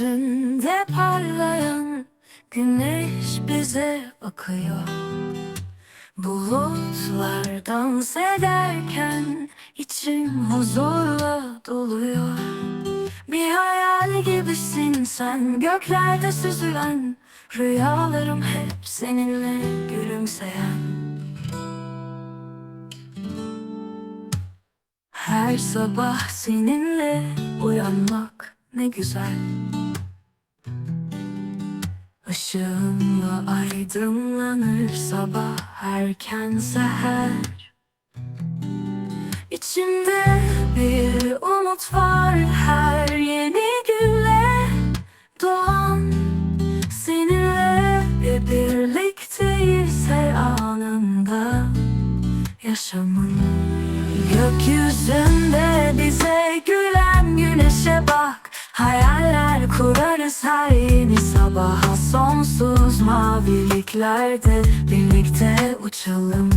Gökyüzünde parlayan güneş bize bakıyor. Bulutlar dans ederken içim huzurla doluyor. Bir hayal gibisin sen göklerde süzülen Rüyalarım hep seninle gülümseyen. Her sabah seninle uyanmak ne güzel Işığınla aydınlanır sabah erken seher. İçimde bir umut var her yeni gülle doğan. Seninle bir birlikteyiz her anında. Yaşamın Gökyüzünde bize gülen güneşe bak. Hayaller kurarız her yeni sabaha Sonsuz maviliklerde birlikte uçalım